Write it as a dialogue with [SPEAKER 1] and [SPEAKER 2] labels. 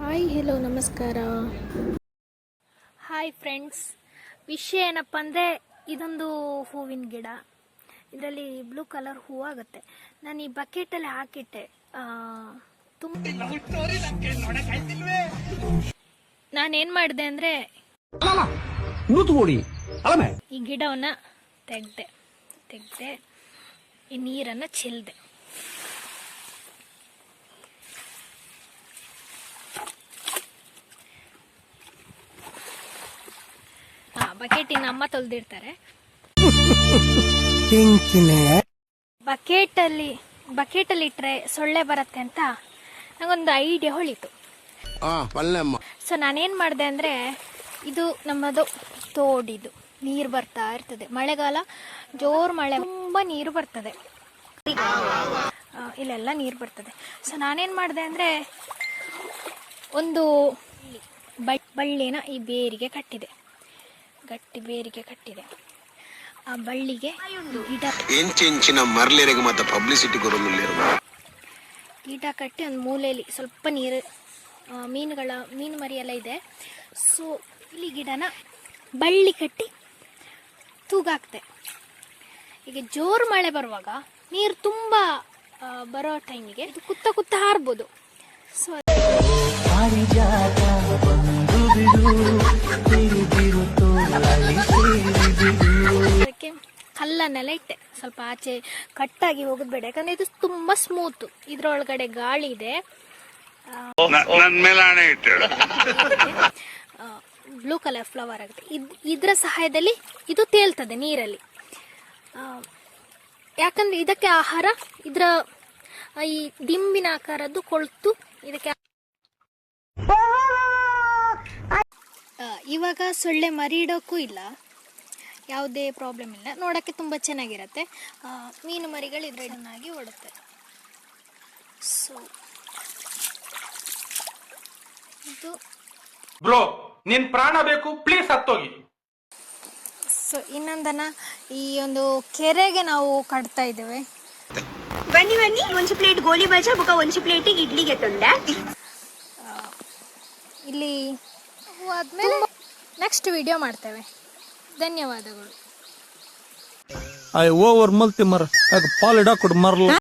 [SPEAKER 1] Hi hello ನಮಸ್ಕಾರ. Hi friends, ವಿಷಯ ಏನಪ್ಪ ಅಂದರೆ ಇದೊಂದು ಹೂವಿನ ಗಿಡ. ಇದರಲ್ಲಿ ಬ್ಲೂ ಕಲರ್ ಹೂವಾಗುತ್ತೆ ನಾನು ಈ ಬಕೆಟಲ್ಲಿ ಹಾಕಿಟ್ಟೆ. ತುಂಬ ನಾನೇನು ಮಾಡಿದೆ ಅಂದರೆ ಈ ಗಿಡವನ್ನ ತೆಗ್ದೆ ತೆಗ್ದೆ, ಈ ನೀರನ್ನು ಚೆಲ್ಲಿದೆ ಬಕೆಟಿನ ಅಮ್ಮ ತೊಳೆದಿರ್ತಾರೆ ಬಕೆಟಲ್ಲಿ ಬಕೆಟಲ್ಲಿ ಇಟ್ಟರೆ ಸೊಳ್ಳೆ ಬರುತ್ತೆ ಅಂತ ನಂಗೊಂದು ಐಡಿಯಾ ಹೊಳಿತು. ಸೊ ನಾನೇನು ಮಾಡಿದೆ ಅಂದ್ರೆ ಇದು ನಮ್ಮದು ತೋಡಿದು ನೀರು ಬರ್ತಾ ಇರ್ತದೆ. ಮಳೆಗಾಲ ಜೋರು ಮಳೆ ತುಂಬಾ ನೀರು ಬರ್ತದೆ. ಇಲ್ಲೆಲ್ಲ ನೀರು ಬರ್ತದೆ. ಸೊ ನಾನೇನ್ ಮಾಡಿದೆ ಅಂದ್ರೆ ಒಂದು ಬ- ಬಳ್ಳಿನ ಈ ಬೇರಿಗೆ ಕಟ್ಟಿದೆ. ಗಟ್ಟಿ ಬೇರಿಗೆ ಕಟ್ಟಿದೆ. ಆ ಬಳ್ಳಿಗೆ ಗಿಡ
[SPEAKER 2] ಎಂಚಿನ ಮರ್ಲಿರೆಗೆ ಮತ್ತೆ
[SPEAKER 1] ಗಿಡ ಕಟ್ಟಿ ಒಂದು ಮೂಲೆಯಲ್ಲಿ ಸ್ವಲ್ಪ ನೀರು ಮೀನುಗಳ ಮೀನು ಮರಿ ಎಲ್ಲ ಇದೆ. ಸೊ ಇಲ್ಲಿ ಗಿಡನ ಬಳ್ಳಿ ಕಟ್ಟಿ ತೂಗಾಕ್ತೆ. ಈಗ ಜೋರು ಮಳೆ ಬರುವಾಗ ನೀರು ತುಂಬ ಬರೋ ಟೈಮಿಗೆ ಇದು ಕುತ್ತ ಕುತ್ತ ಹಾರ್ಬೋದು. ಸೊ ಕಲ್ಲನ್ನೆಲ್ಲ ಇಟ್ಟೆ. ಸ್ವಲ್ಪ ಆಚೆ ಕಟ್ಟಾಗಿ ಹೋಗೋದು ಬೇಡ. ಯಾಕಂದ್ರೆ ಇದು ತುಂಬಾ ಸ್ಮೂತ್ ಇದ್ರೊಳಗಡೆ ಗಾಳಿ ಇದೆ. ಬ್ಲೂ ಕಲರ್ ಫ್ಲವರ್ ಆಗುತ್ತೆ. ಇದ್ ಇದರ ಸಹಾಯದಲ್ಲಿ ಇದು ತೇಲ್ತದೆ ನೀರಲ್ಲಿ. ಯಾಕಂದ್ರೆ ಇದಕ್ಕೆ ಆಹಾರ ಇದರ ಈ ದಿಂಬಿನ ಆಕಾರದ್ದು ಕೊಳ್ತು ಇದಕ್ಕೆ ಇವಾಗ ಸೊಳ್ಳೆ ಮರಿ ಇಡೋಕ್ಕೂ ಇಲ್ಲ. ಯಾವುದೇ ಪ್ರಾಬ್ಲಮ್ ಇಲ್ಲ. ನೋಡೋಕ್ಕೆ ತುಂಬ ಚೆನ್ನಾಗಿರುತ್ತೆ. ಮೀನು ಮರಿಗಳು ಇದ್ರ ಚೆನ್ನಾಗಿ ಓಡುತ್ತೆ. ಸೊ ಇದು
[SPEAKER 3] ಬ್ರೋ ನಿನ್ ಪ್ರಾಣ ಬೇಕು ಪ್ಲೀಸ್ ಹತ್ತೋಗಿ.
[SPEAKER 1] ಸೊ ಇನ್ನೊಂದನ್ನ ಈ ಒಂದು ಕೆರೆಗೆ ನಾವು ಕಟ್ತಾ ಇದ್ದೇವೆ.
[SPEAKER 4] ಬನ್ನಿ ಬನ್ನಿ. ಒಂದು ಪ್ಲೇಟ್ ಗೋಲಿ ಬಜಾ ಬುಕ ಒಂದು ಪ್ಲೇಟ್ ಇಡ್ಲಿಗೆ ತಂದೆ.
[SPEAKER 1] ಇಲ್ಲಿ ಆದ್ಮೇಲೆ ನೆಕ್ಸ್ಟ್ ವಿಡಿಯೋ ಮಾಡ್ತೇವೆ. ಧನ್ಯವಾದಗಳು.
[SPEAKER 5] ಐ ಓವರ್ ಮಲ್ತಿ ಮರ ಯಾಕೆ ಪಾಲ್ ಇಡಾಕೊಡು ಮರ್ಲ.